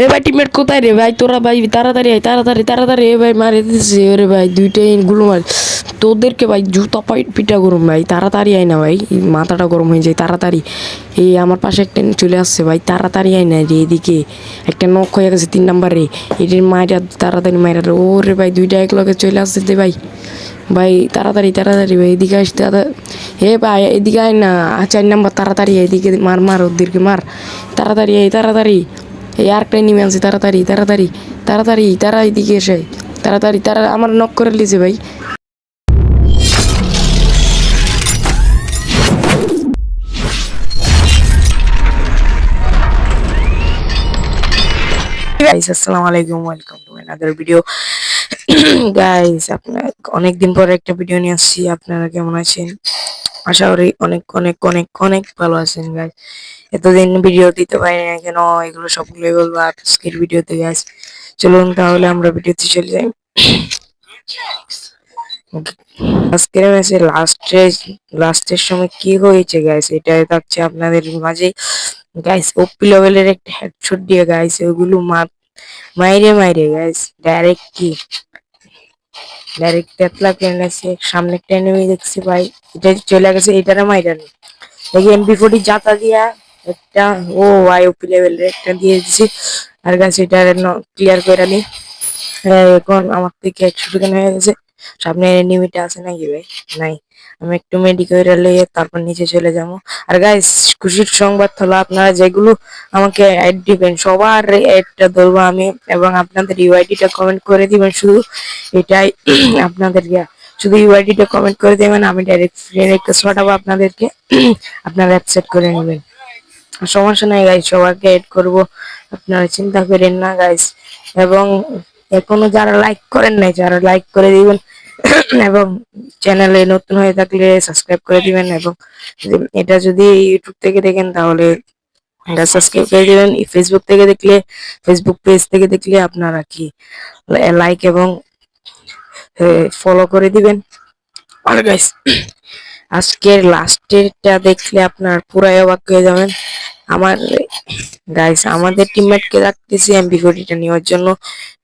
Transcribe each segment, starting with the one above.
এ ভাই টিমমেট কোথায় রে ভাই? তোরা ভাই, তাড়াতাড়ি আয়, তাড়াতাড়ি তাড়াতাড়ি। এ ভাই, মারে দিতেছে ওরে ভাই দুইটাই গুলো মার। তোদেরকে ভাই, জুতা পাই পিটা গরম ভাই, তাড়াতাড়ি আয় না ভাই। মাথাটা গরম হয়ে যায়, তাড়াতাড়ি। এই আমার পাশে একটা চলে আসছে ভাই, তাড়াতাড়ি আয় না রে এদিকে। একটা নখ হয়ে গেছে তিন নাম্বারে এটির মায়েরা তাড়াতাড়ি মায়েরা ওরে ভাই, দুইটা এক লগে চলে আসছে রে ভাই। ভাই, তাড়াতাড়ি তাড়াতাড়ি ভাই, এদিকে আসতে তাড়া- হে ভাই, এদিকে আয় না। চার নাম্বার তাড়াতাড়ি এদিকে মার মার, ওদেরকে মার। তাড়াতাড়ি এই তাড়াতাড়ি। এই আরেকটা নেমে আনছে, তাড়াতাড়ি তাড়াতাড়ি তাড়াতাড়ি তারা এদিকে এসে তাড়াতাড়ি তারা আমার নক করে লিজে ভাই। গাইস আসসালামু আলাইকুম welcome to another video guys আপনার অনেকদিন পরে একটা ভিডিও নিয়ে আসছি, আপনারা কেমন আছেন? আশা করি অনেক অনেক অনেক অনেক ভালো আছেন গাইস এতদিন ভিডিও দিতে পারি না কেন, এগুলো সবগুলোই বলব আজকের ভিডিওতে গাইস চলুন তাহলে আমরা ভিডিওতে চলে যাই। আজকের ম্যাচে লাস্টে লাস্টের সময় কি হয়েছে গাইস এটা থাকছে আপনাদের মাঝে। গাইস ওপি লেভেলের একটা হেডশট দিয়ে গাইস ওগুলো মার মাইরে মাইরে গাইস ডাইরেক্ট কি? ডাইরেক্ট তেতলা আছে সামনে একটা এনিমি দেখছি ভাই। এটা চলে গেছে এটারে মাইরা নি দেখি এমপি ফোর্টি জাতা দিয়া একটা ও ভাই ওপি লেভেলের একটা দিয়ে দিছি। আর গাছ এটা ক্লিয়ার করে নি। হ্যাঁ, এখন আমার থেকে একশো টাকা হয়ে গেছে। সামনে এনিমিটা আছে নাকি ভাই? নাই। আমি একটু মেডিকেল লইয়ে তারপর নিচে চলে যাব। আর গাইস খুশির সংবাদ হলো আপনারা যেগুলো আমাকে অ্যাড দিবেন, সবার অ্যাডটা ধরবো আমি এবং আপনাদের ইউআইডিটা কমেন্ট করে দিবেন। শুধু এটাই আপনাদের ইয়া। শুধু ইউআইডিটা কমেন্ট করে দেবেন, আমি ডাইরেক্ট ফ্রি রিকোয়েস্ট আপনাদেরকে। আপনারা অ্যাকসেপ্ট করে নেবেন। সমস্যা নাই গাইস সবাইকে অ্যাড করব। আপনারা চিন্তা করেন না গাইস এবং এখনও যারা লাইক করেন নাই, যারা লাইক করে দিবেন, এবং চ্যানেলে নতুন হয়ে থাকলে সাবস্ক্রাইব করে দিবেন, এবং এটা যদি ইউটিউব থেকে দেখেন, তাহলে এটা সাবস্ক্রাইব করে দিবেন। ফেসবুক থেকে দেখলে ফেসবুক পেজ থেকে দেখলে আপনারা কি লাইক এবং ফলো করে দিবেন। আর গাইস আজকের লাস্টেরটা দেখলে আপনার পুরাই অবাক হয়ে যাবেন। আমার গাইস আমাদের টিমমেটকে রাখতেছি এমপি ফোর্টিটা নেওয়ার জন্য।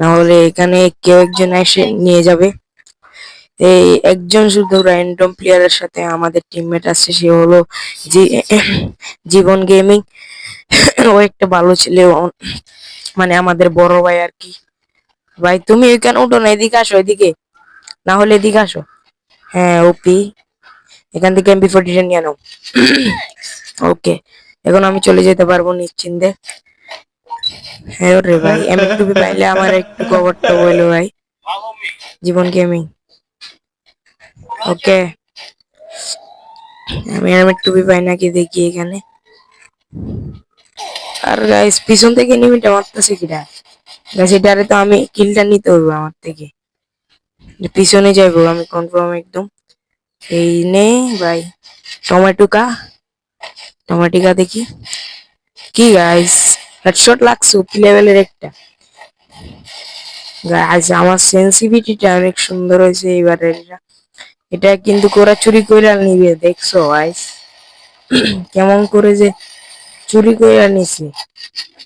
না হলে এখানে কেউ একজন এসে নিয়ে যাবে। এই একজন শুধু র্যান্ডম প্লেয়ারের সাথে আমাদের টিমমেট আছে, সে হলো জীবন গেমিং ও একটা ভালো ছেলে মানে আমাদের বড় ভাই আর কি। ভাই, তুমি ওইখানে উঠো না, এদিকে আসো, এদিকে। না হলে এদিকে আসো। হ্যাঁ ওপি। এখান থেকে এমপি ফোর্টিটা নিয়ে নাও। ওকে এখন আমি চলে যেতে পারব নিশ্চিন্তে। হ্যাঁ রে ভাই এমএ টুপি পাইলে আমার একটু কভারটা বলো ভাই। জীবন গেমিং ওকে আমি এমএ টুপি পাই নাকি দেখি এখানে। আর গাইস পিছন থেকে নিমিটা মারতেছে কিরা? গাইস এটারে তো আমি কিলটা নিতে হইব আমার থেকে। পিছনে যাইবো, আমি কনফার্ম একদম। এই নে ভাই, টমেটোকা, টমেটিকা দেখি। কি গাইস হেডশট লাগছে উপি লেভেলের একটা। গাইস আমার সেন্সিটিভিটিটা অনেক সুন্দর হয়েছে এবারে এটা কিন্তু কোরা চুরি করে নিবে, দেখছ গাইস কেমন করে যে চুরি করে নিছে,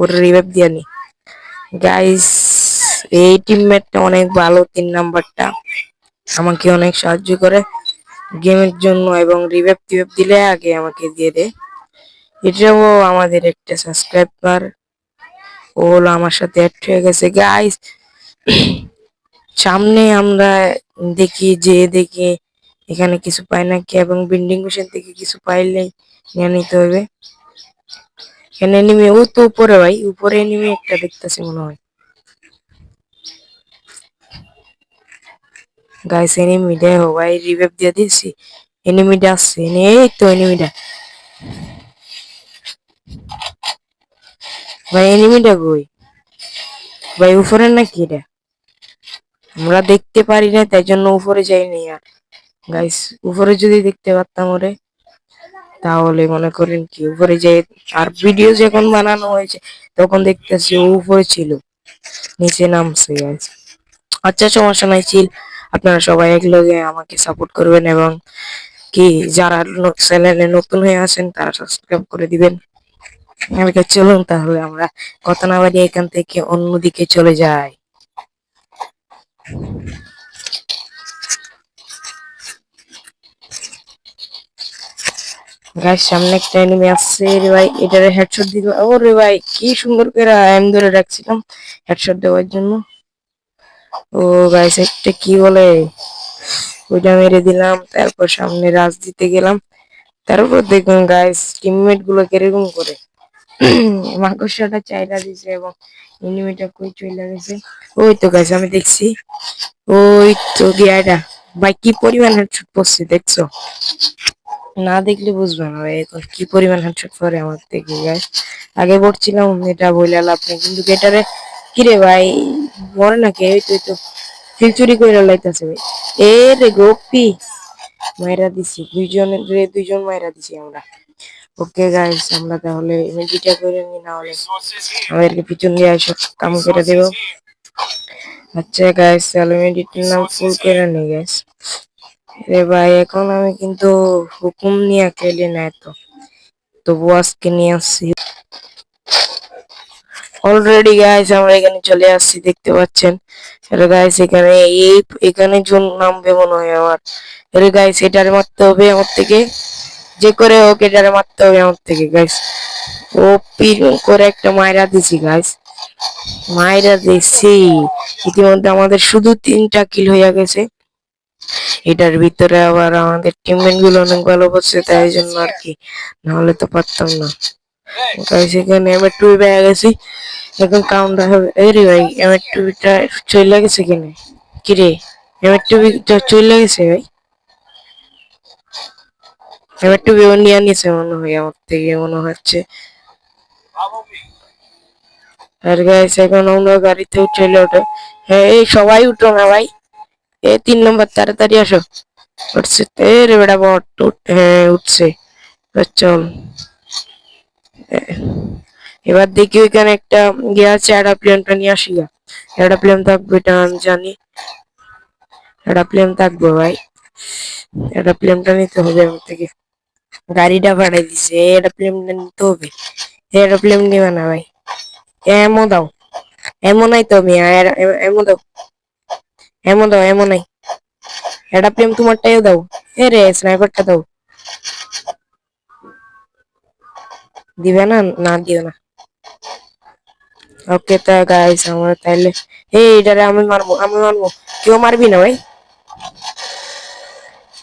ওর রিভাইভ দিয়া নি। গাইস এই টিমমেটটা অনেক ভালো, তিন নাম্বারটা আমাকে অনেক সাহায্য করে। গেমের জন্য এবং রিভাইভ টিভাইভ দিলে আগে আমাকে দিয়ে দে। এটাও আমাদের একটা সাবস্ক্রাইবার ও হলো আমার সাথে অ্যাড হয়ে গেছে। গাইস সামনে আমরা দেখি যে দেখি এখানে কিছু পাই নাকি এবং বিল্ডিং মেশিন থেকে কিছু পাইলেই নিয়ে নিতে হবে। এখানে নেমে ও তো উপরে ভাই, উপরে নেমে একটা দেখতেছি মনে হয়। গাইস এনিমি দেখো ভাই রিভাইভ দিয়ে দিয়েছি এনিমিটা আসছে এই তো এনিমিটা ভাই এনিমিটা কই ভাই উপরে নাকি এটা আমরা দেখতে পারি না তাই জন্য উপরে যাইনি আর গাইস উপরে যদি দেখতে পারতাম ওরে তাহলে মনে করেন কি উপরে যে আর ভিডিও যখন বানানো হয়েছে, তখন দেখতেছি ও উপরে ছিল। নিচে নামছে গাইস আচ্ছা সমস্যা নাই চিল আপনারা সবাই একলগে আমাকে সাপোর্ট করবেন এবং কি যারা চ্যানেলে নতুন হয়ে আছেন, তারা সাবস্ক্রাইব করে দিবেন। আমাকে চলুন তাহলে আমরা কথা না বাড়িয়ে এখান থেকে অন্যদিকে চলে যাই। সামনে একটা ভাই হেডশট ভাই, কি সুন্দর করে এম ধরে রাখছিলাম হেডশট দেওয়ার জন্য। ও গাইস একটা কি বলে? ওইটা মেরে দিলাম, তারপর সামনে রাজ দিতে গেলাম। তারপর দেখুন গাইস টিমমেটগুলো কীরকম করে। মাকড়সাটা চাইরা দিছে এবং এনিমিটা কই চলে গেছে। ওই তো গাইস আমি দেখছি। ওই তো দিয়াটা ভাই, কি পরিমাণ হেডশট পড়ছে, দেখছ? না দেখলে বুঝবে না ভাই, এখন কি পরিমাণ হেডশট পরে আমার থেকে গাইস আগে পড়ছিলাম, এটা লাভ নেই। কিন্তু এটারে কিরে ভাই? মরে নাকি? এই তো এই তো। ফিল চুরি করে লাইতাছে ভাই। এ রে গোপি। মাইরা দিছি। দুইজন রে, দুইজন মাইরা দিছি আমরা। ওকে গাইস আমরা তাহলে ইমেজিটা করে নি না হলে আমাদেরকে পিছন দিয়ে এসে কাম করে দেবো। আচ্ছা গাইস তাহলে ইমেজিটার নাম ফুল করে নি গাইস রে ভাই, এখন আমি কিন্তু হুকুম নিয়ে খেলি না তো তবু আজকে নিয়ে আসছি। অলরেডি গাইস আমরা এখানে চলে আসছি, দেখতে পাচ্ছেন? আরে গাইস এখানে এই, এখানে জুন নামবে মনে হয় আমার। আরে গাইস এটারে মারতে হবে আমার থেকে। যে করে হোক, এটারে মারতে হবে আমার থেকে গাইস ও পির করে একটা মায়েরা দিছি গাইস মায়েরা দিছি। ইতিমধ্যে আমাদের শুধু তিনটা কিল হয়ে গেছে। এটার ভিতরে আবার আমাদের টিমমেটগুলো অনেক ভালো করছে, তাই জন্য আর কি। নাহলে তো পারতাম না। গাইস এখানে এবার টুই পেয়ে গেছি। এখন কাউন্টার হবে। এই ভাই এবার টুবিটা চলে গেছে কিনে? কিরে এবার টুবিটা চলে গেছে ভাই? এবার টুবি ও নিয়ে নিয়েছে মনে হয়, আমার থেকে মনে হচ্ছে। আর গাইস এখন আমরা গাড়িতে চলে ওঠে। হ্যাঁ এই সবাই উঠো না ভাই। এ তিন নম্বর, তাড়াতাড়ি আসো। উঠছে। এ রে বেটা, বট, উঠ- হ্যাঁ উঠছে। চল। এবার দেখি ওইখানে একটা ইয়ে আছে অ্যাডাপ্লেনটা নিয়ে আসি গা। অ্যাডাপ্লেন থাকবে এটা আমি জানি। অ্যাডাপ্লেন থাকবে ভাই। অ্যাডাপ্লেনটা নিতে হবে আমার থেকে। গাড়িটা ভাড়াই দিছে অ্যাডাপ্লেনটা নিতে হবে। অ্যাডাপ্লেন নিবে না ভাই। এমন দাও। এমন নাই তো মিয়া এমন দাও। এমন দাও, এমন নাই। অ্যাডাপ্লেন তোমারটাইও দাও। এ রে স্নাইপারটা দাও। দিবে না না দিও না। ওকে তা গাইস আমরা তাইলে এই এটারে আমি মারবো আমি মারবো। কেউ মারবি না ভাই?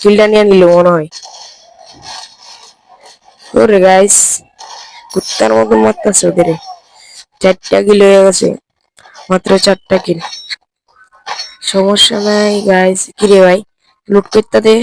কিলটা নিয়ে নিল মনে হয়। ওরে গাইস কুত্তার মতো মারতেছে ওদের। চারটা কিল হয়ে গেছে, মাত্র চারটা কিল সমস্যা নাই গাইস কিরে ভাই লুট করতে দে।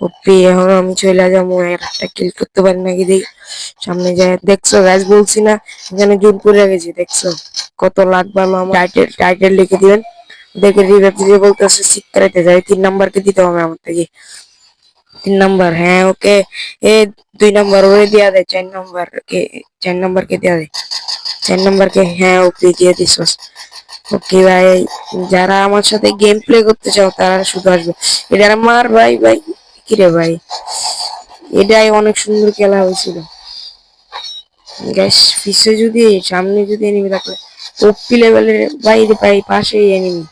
ওপি এখন আমি চলে যাব। একটা কিল করতে পারি নাকি দেই সামনে যায়। দেখছ গাইস বলছি না, এখানে জোর করে গেছি দেখছ? কত আমার টাইটেল টাইটেল লিখে দিবেন। দেখে রিভাইভ দিয়ে বলতেছে সিক্রেটে যাই। তিন নাম্বারকে দিতে হবে আমার থেকে। তিন নাম্বার হ্যাঁ ওকে। এ, দুই নাম্বার ওরে দিয়া দে, চার নাম্বার কে, চার নাম্বার কে দিয়া চার নাম্বার কে হ্যাঁ ওকে দিয়ে দিস ওকে ভাই, যারা আমার সাথে গেম প্লে করতে চাও, তারা শুধু আসবে। এটা মার, ভাই ভাই কিরে ভাই? এটাই অনেক সুন্দর খেলা হয়েছিল। গ্যাস পিছে যদি, সামনে যদি এনিমি থাকলে ওপি লেভেলের বাইরে পাই, পাশেই এনিমি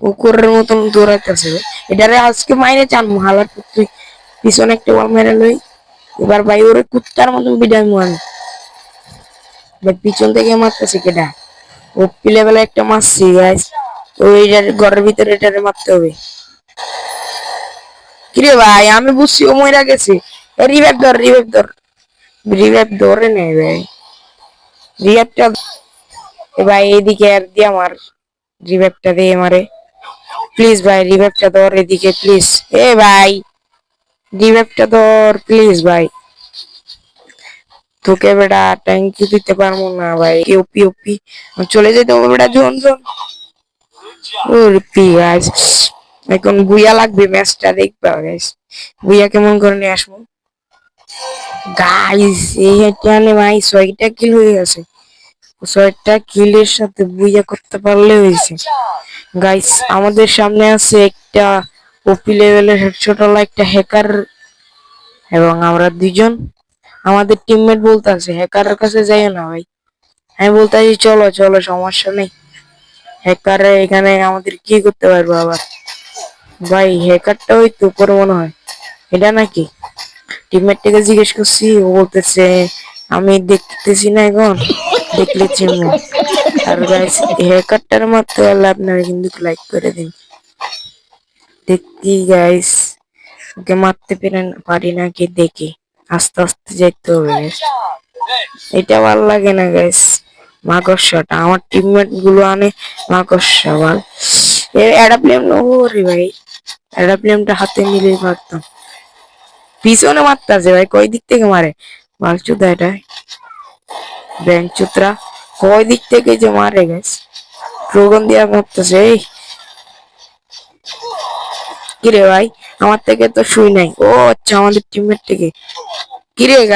কুকুরের মতন দৌড়াইতেছে। এটারে আজকে মাইনে চান হালার তুই পিছনে একটা ওয়াল মেরে লই। এবার ভাই, ওরে কুত্তার মতন বিদায় ভাই পিছন থেকে মারতেছে কেটা ওপি লেভেলে একটা মারছি গাইস ওই ঘরের ভিতরে এটারে মারতে হবে। কিরে ভাই, আমি বুঝছি ও মইরা গেছে। রিভাইভ ধর রিভাইভ ধর। রিভাইভ ধরে নেই ভাই। রিভাইভটা ভাই এইদিকে আর দিয়ে আমার রিভাইভটা দিয়ে মারে প্লিজ ভাই রিভাইভটা ধর এদিকে প্লিজ এ ভাই রিভাইভটা ধর প্লিজ ভাই। তোকে বেটা ইউ দিতে পারব না ভাই। ওপি ওপি? চলে যেতে হবে বেটা জোন জোন ওপি গাইস এখন বুইয়া লাগবে ম্যাচটা দেখবা গাইস বুইয়া কেমন করে নিয়ে আসব? গাইস এই এখানে ভাই, ছয়টা কিল হয়ে গেছে। ছয়টা কিলের সাথে বুইয়া করতে পারলে হয়েছে। গাইস আমাদের সামনে আছে একটা ওপি লেভেলের হেডশট একটা হ্যাকার এবং আমরা দুইজন। আমাদের টিমমেট বলতেছে হ্যাকারের কাছে যাইও না ভাই। আমি বলতেছি চলো চলো, সমস্যা নেই। হ্যাকারে এখানে আমাদের কি করতে পারব আবার? ভাই হ্যাকারটা ওই তো উপরে মনে হয়। এটা নাকি? টিমমেটটাকে জিজ্ঞেস করছি, ও বলতেছে, আমি দেখতেছি না এখন, দেখলে চিনবো। আর গাইস হ্যাকারটার মারতে পারলে আপনারা কিন্তু লাইক করে দিন। দেখি গাইস ওকে মারতে পেরেন পারি না নাকি দেখি। আস্তে আস্তে যাইতে হবে এটা ভালো লাগে না গাইস মাকড়সাটা, আমার টিমমেটগুলো আনে মাকড়সা বল অ্যাডাপ্লেম ওরে ভাই। অ্যাডাপ্লেমটা হাতে নিলেই পারতাম পিছনে মারতেছে ভাই, কয় দিক থেকে মারে? বালচুদা এটা ব্যাংক চুতরা কয় দিক থেকে যে মারে গেছ প্রোগ্রাম দিয়া মারতেছে, এই। কিরে ভাই, আমার থেকে তো শুই নাই। ও আচ্ছা আমাদের টিমের থেকে। কিরে গা